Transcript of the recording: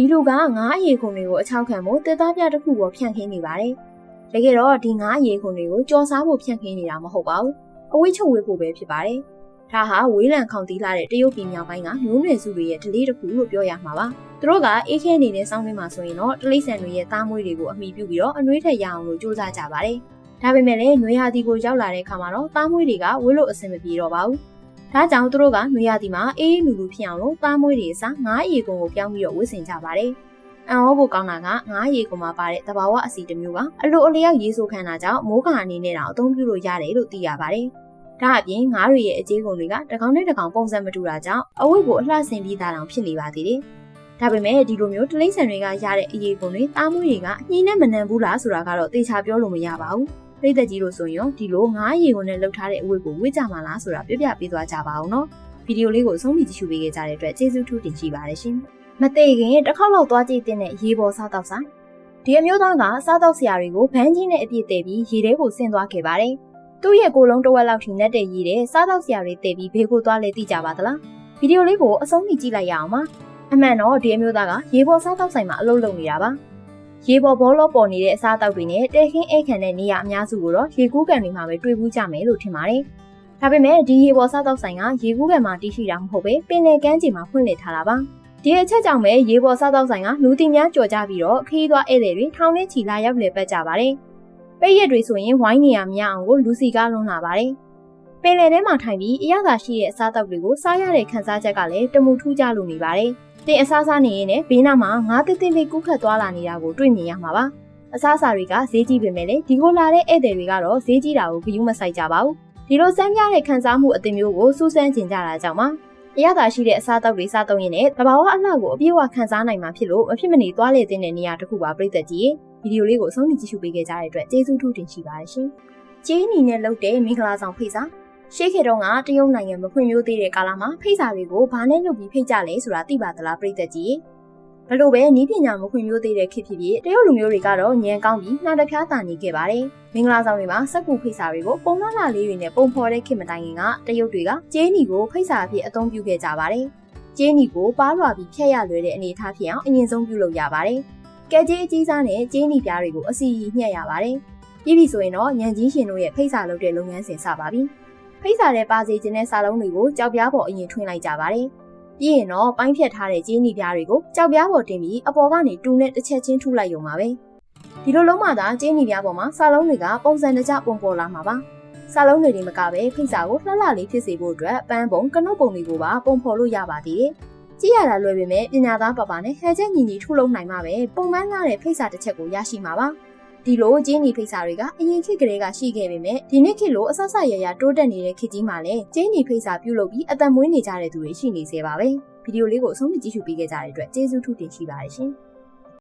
ဒီလူကငါးအရေခုံတွေကိုအချောက်ခံဖို့တစ်သားပြတစ်ခုကိုဖြန့်ခင်းနေပါတယ်တကယ်တော့ဒီငါးအရေခုံတွေကိုကြော်စားဖို့ဖြန့်ခင်းနေတာမဟုတ်ပါဘူးအဝိချုပ်ဝေးဖို့ပဲဖြစ်ပါတယ်ဒါဟာဝေးလံခေါင်တီးလာတဲ့တရုတ်ပြည်မြောက်ပိုင်းကမျိုးနွယ်စုတွေရဲ့ဒလေးတစ်ခုလို့ပြောရမှာပါသူတို့ကအေးခဲနေတဲ့စောင်းတွင်းမှာဆိုရင်တော့တလိษံတွေရဲ့သားမွေးတွေကိုအမိပြုပြီးတော့အနှွေးထက်ရအောင်လို့စူးစမ်းကြပါတယ်ဒါပေမဲ့လည်းနွေရာသီကိုရောက်လာတဲ့အခါမှာတော့သားမွေးတွေကဝေးလို့အဆင်မပြေတော့ပါဘူး ဒါကြောင့်သူတို့ကနွေရာသီမှာအေးအေးလူလူဖြစ်အောင်လို့သားမွေးတွေအစားငါးအရေကုန်ကိုပြောင်းပြီးတော့ဝတ်ဆင်ကြပါတယ်အံ့ဩဖို့ကောင်းတာကငါးရေကုန်မှာပါတဲ့တဘာဝအစီတစ်မျိုးကအလိုအလျောက်ရေးဆိုခံတာကြောင့်မိုးကာအနေနဲ့တော့အသုံးပြုလို့ရတယ်လို့သိရပါတယ်။ဒါအပြင်ငါးတွေရဲ့အကြေးကုန်တွေကတစ်ကောင်နဲ့တစ်ကောင်ပုံစံမတူတာကြောင့်အဝတ်ကိုအလှဆင်ပြီးသားတောင်ဖြစ်နေပါသေးတယ်။ဒါပေမဲ့ဒီလိုမျိုးတလိမ့်ဆန်တွေကရတဲ့အရေးကုန်တွေတားမွေးတွေကညှင်းနဲ့မနှံဘူးလားဆိုတာကတော့သေချာပြောလို့မရပါဘူး။ ပြည်သက်ကြီးလို့ဆိုရင်ဒီလိုငါးရေကုန်နဲ့လှုပ်ထားတဲ့အဝတ်ကိုဝတ်ကြမှာလားဆိုတာပြပြပေးသွားကြပါအောင်နော်။ဗီဒီယိုလေးကိုအဆုံးထိကြည့်ရှုပေးခဲ့ကြတဲ့အတွက်ကျေးဇူးထူးတင်ရှိပါတယ်ရှင်။မသေးခင်တစ်ခေါက်လောက်သွားကြည့်တဲ့ရေပေါ်စားတော့ဆိုင်ဒီအမျိုးသားကစားတော့ဆရာတွေကိုဗန်းကြီးနဲ့အပြည့်တည်ပြီးရေထဲကိုဆင်းသွားခဲ့ပါတယ်။သူ့ရဲ့ကိုယ်လုံးတစ်ဝက်လောက်ထိနဲ့တည်ရည်တဲ့စားတော့ဆရာတွေတည်ပြီးဘေးကိုသွားလဲသိကြပါသလား။ဗီဒီယိုလေးကိုအဆုံးထိကြည့်လိုက်ရအောင်ပါ။အမှန်တော့ဒီအမျိုးသားကရေပေါ်စားတော့ဆိုင်မှာအလုပ်လုပ်နေတာပါ။ ရေပေါ်ဘောလုံးပေါ်နေတဲ့အစားအသောက်တွေနဲ့တဲခင်းအိတ်ခံတဲ့နေရာအများစုကိုတော့ရေကူးကန်တွေမှာပဲတွေ့ဘူးကြမယ်လို့ထင်ပါတယ်။ဒါပေမဲ့ဒီရေပေါ်စားတော့ဆိုင်ကရေကူးကန်မှာတည်ရှိတာမဟုတ်ပဲပင်လယ်ကမ်းခြေမှာဖွင့်လှစ်ထားတာပါ။ဒီအချက်ကြောင့်ပဲရေပေါ်စားတော့ဆိုင်ကလူတီများကြော်ကြပြီးတော့ခီးသွားဧည့်သည်တွေထောင်ထဲချီလာရောက်လည်ပတ်ကြပါတယ်။ပိတ်ရက်တွေဆိုရင်ဝိုင်းနေရမရအောင်ကိုလူစီကားလုံးလာပါတယ်။ပင်လယ်ထဲမှာထိုင်ပြီးအရသာရှိတဲ့အစားအသောက်တွေကိုစားရတဲ့ခန်းစားချက်ကလည်းတမူထူးကြလို့နေပါတယ်။ တင်အစားစားနေရင်လည်းဘေးနားမှာငါးတစ်တစ်လေးကူးခတ်သွားလာနေတာကိုတွေ့မြင်ရမှာပါ။အစားအစာတွေကဈေးကြီးပေမဲ့လည်းဒီကိုလာတဲ့ဧည့်သည်တွေကတော့ဈေးကြီးတာကိုဂရုမစိုက်ကြပါဘူး။ဒီလိုစမ်းပြတဲ့ခန်းစားမှုအသင်မျိုးကိုစူးစမ်းကျင်ကြတာကြောင့်ပါ။အရသာရှိတဲ့အစားအသောက်တွေစားသုံးရင်လည်းတဘာဝအလှကိုအပြည့်အဝခံစားနိုင်မှာဖြစ်လို့မဖြစ်မနေသွားလေတဲ့နေရာတစ်ခုပါပြည့်သက်ကြီးဗီဒီယိုလေးကိုအဆုံးထိကြည့်ရှုပေးခဲ့ကြတဲ့အတွက်ကျေးဇူးထူးတင်ရှိပါတယ်ရှင်။ကျေးနီနဲ့လုပ်တဲ့မင်္ဂလာဆောင်ဖိတ်စာ ရှေးခေတ်တုန်းကတရုတ်နိုင်ငံမဖွံ့ဖြိုးသေးတဲ့ကာလမှာဖိတ်စာတွေကိုဘာနဲ့လုပ်ပြီးဖိတ်ကြလဲဆိုတာသိပါသလားပြည့်သက်ကြီးဘလို့ပဲနီးပညာမဖွံ့ဖြိုးသေးတဲ့ခေတ်ဖြစ်ဖြစ်တရုတ်လူမျိုးတွေကတော့ညံကောင်းပြီးနှာတဖျားတာနေခဲ့ပါတယ်။မင်္ဂလာဆောင်တွေမှာစက်ကူဖိတ်စာတွေကိုပုံလှလှလေးတွေနဲ့ပုံဖော်တဲ့ခေတ်မတိုင်ခင်ကတရုတ်တွေကကျေးနီကိုဖိတ်စာအဖြစ်အသုံးပြုခဲ့ကြပါတယ်။ကျေးနီကိုပါလွာပြီးဖြတ်ရလွယ်တဲ့အနေအထားဖြစ်အောင်အရင်ဆုံးပြုလုပ်ရပါတယ်။ကဲကျေးအကြီးစားနဲ့ကျေးနီပြားတွေကိုအစီအီညှက်ရပါတယ်။ပြီးပြီဆိုရင်တော့ညံကြီးရှင်တို့ရဲ့ဖိတ်စာလုပ်တဲ့လုပ်ငန်းစဉ်စပါပြီ။ ဖိတ်စာတဲ့ပါစီခြင်းတဲ့စာလုံးတွေကိုကြောက်ပြားပေါ်အရင်ထွင်းလိုက်ကြပါတယ်။ပြီးရင်တော့ပိုင်းဖြတ်ထားတဲ့ကြီးနီပြားတွေကိုကြောက်ပြားပေါ်တင်ပြီးအပေါ်ကနေတူနဲ့တစ်ချက်ချင်းထုလိုက်ရုံပါပဲဒီလိုလုံးမှသာကြီးနီပြားပေါ်မှာစာလုံးတွေကပုံစံတကျပုံပေါ်လာမှာပါစာလုံးတွေဒီမကပဲဖိတ်စာကိုလှလှလေးဖြစ်စေဖို့အတွက်ပန်းပုံကနုတ်ပုံတွေကိုပါပုံဖော်လို့ရပါသေးတယ်ကြည့်ရတာလွယ်ပေမဲ့ပညာသားပါပါနဲ့ဟဲချက်ညီညီထုလုံးနိုင်မှပဲပုံမှန်လာတဲ့ဖိတ်စာတစ်ချက်ကိုရရှိမှာပါ ဒီလိုကျင်းနီဖိတ်စာတွေကအရင်ခေတ်ကလေးကရှိခဲ့ပေမဲ့ဒီနေ့ခေတ်လိုအဆဆရရတိုးတက်နေတဲ့ခေတ်ကြီးမှာလည်းကျင်းနီဖိတ်စာပြုလုပ်ပြီးအသက်မွေးနေကြတဲ့သူတွေရှိနေသေးပါပဲဗီဒီယိုလေးကိုအဆုံးထိကြည့်ရှုပေးခဲ့ကြတဲ့အတွက်ကျေးဇူးထူးတင်ရှိပါတယ်ရှင်